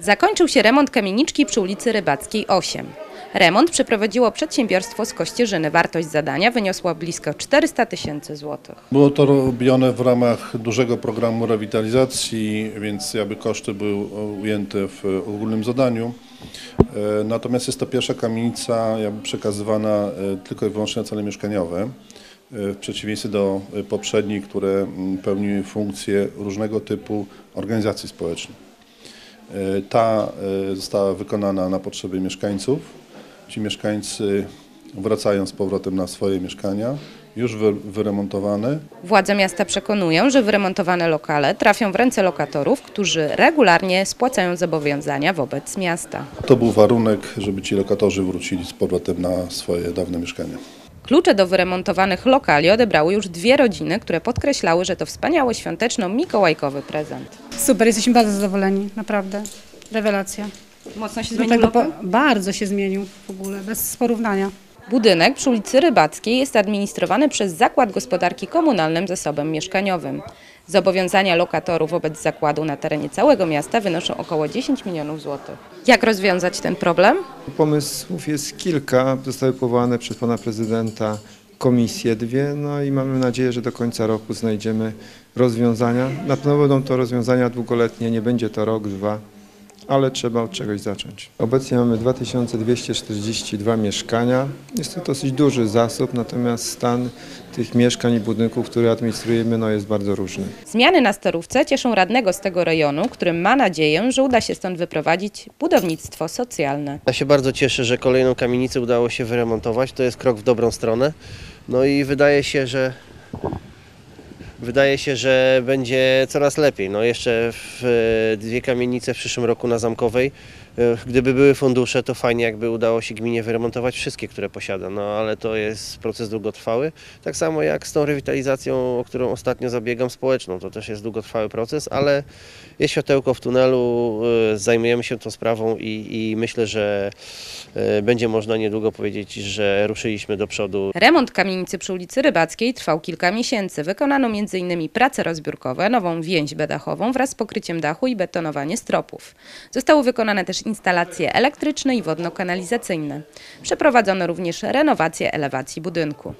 Zakończył się remont kamieniczki przy ulicy Rybackiej 8. Remont przeprowadziło przedsiębiorstwo z Kościerzyny. Wartość zadania wyniosła blisko 400 tysięcy złotych. Było to robione w ramach dużego programu rewitalizacji, więc jakby koszty były ujęte w ogólnym zadaniu. E, Natomiast jest to pierwsza kamienica jakby przekazywana e, tylko i wyłącznie na cele mieszkaniowe, e, w przeciwieństwie do poprzednich, które mm, pełniły funkcje różnego typu organizacji społecznych. E, Ta e, została wykonana na potrzeby mieszkańców. Ci mieszkańcy wracają z powrotem na swoje mieszkania, już wy- wyremontowane. Władze miasta przekonują, że wyremontowane lokale trafią w ręce lokatorów, którzy regularnie spłacają zobowiązania wobec miasta. To był warunek, żeby ci lokatorzy wrócili z powrotem na swoje dawne mieszkania. Klucze do wyremontowanych lokali odebrały już dwie rodziny, które podkreślały, że to wspaniały świąteczno-mikołajkowy prezent. Super, jesteśmy bardzo zadowoleni, naprawdę. Rewelacja. Mocno się tego po, bardzo się zmienił w ogóle, bez porównania. Budynek przy ulicy Rybackiej jest administrowany przez Zakład Gospodarki Komunalnym Zasobem Mieszkaniowym. Zobowiązania lokatorów wobec zakładu na terenie całego miasta wynoszą około 10 milionów złotych. Jak rozwiązać ten problem? Pomysłów jest kilka, zostały powołane przez pana prezydenta komisje dwie, no i mamy nadzieję, że do końca roku znajdziemy rozwiązania. Na pewno będą to rozwiązania długoletnie, nie będzie to rok, dwa, ale trzeba od czegoś zacząć. Obecnie mamy 2242 mieszkania. Jest to dosyć duży zasób, natomiast stan tych mieszkań i budynków, które administrujemy, no jest bardzo różny. Zmiany na Starówce cieszą radnego z tego rejonu, który ma nadzieję, że uda się stąd wyprowadzić budownictwo socjalne. Ja się bardzo cieszę, że kolejną kamienicę udało się wyremontować. To jest krok w dobrą stronę. No i wydaje się, że wydaje się, że będzie coraz lepiej. No jeszcze w, e, dwie kamienice w przyszłym roku na Zamkowej. E, Gdyby były fundusze, to fajnie jakby udało się gminie wyremontować wszystkie, które posiada. No ale to jest proces długotrwały. Tak samo jak z tą rewitalizacją, o którą ostatnio zabiegam społeczną. To też jest długotrwały proces, ale jest światełko w tunelu, e, zajmujemy się tą sprawą i, i myślę, że e, będzie można niedługo powiedzieć, że ruszyliśmy do przodu. Remont kamienicy przy ulicy Rybackiej trwał kilka miesięcy. Wykonano m.in. prace rozbiórkowe, nową więźbę dachową wraz z pokryciem dachu i betonowanie stropów. Zostały wykonane też instalacje elektryczne i wodno-kanalizacyjne. Przeprowadzono również renowację elewacji budynku.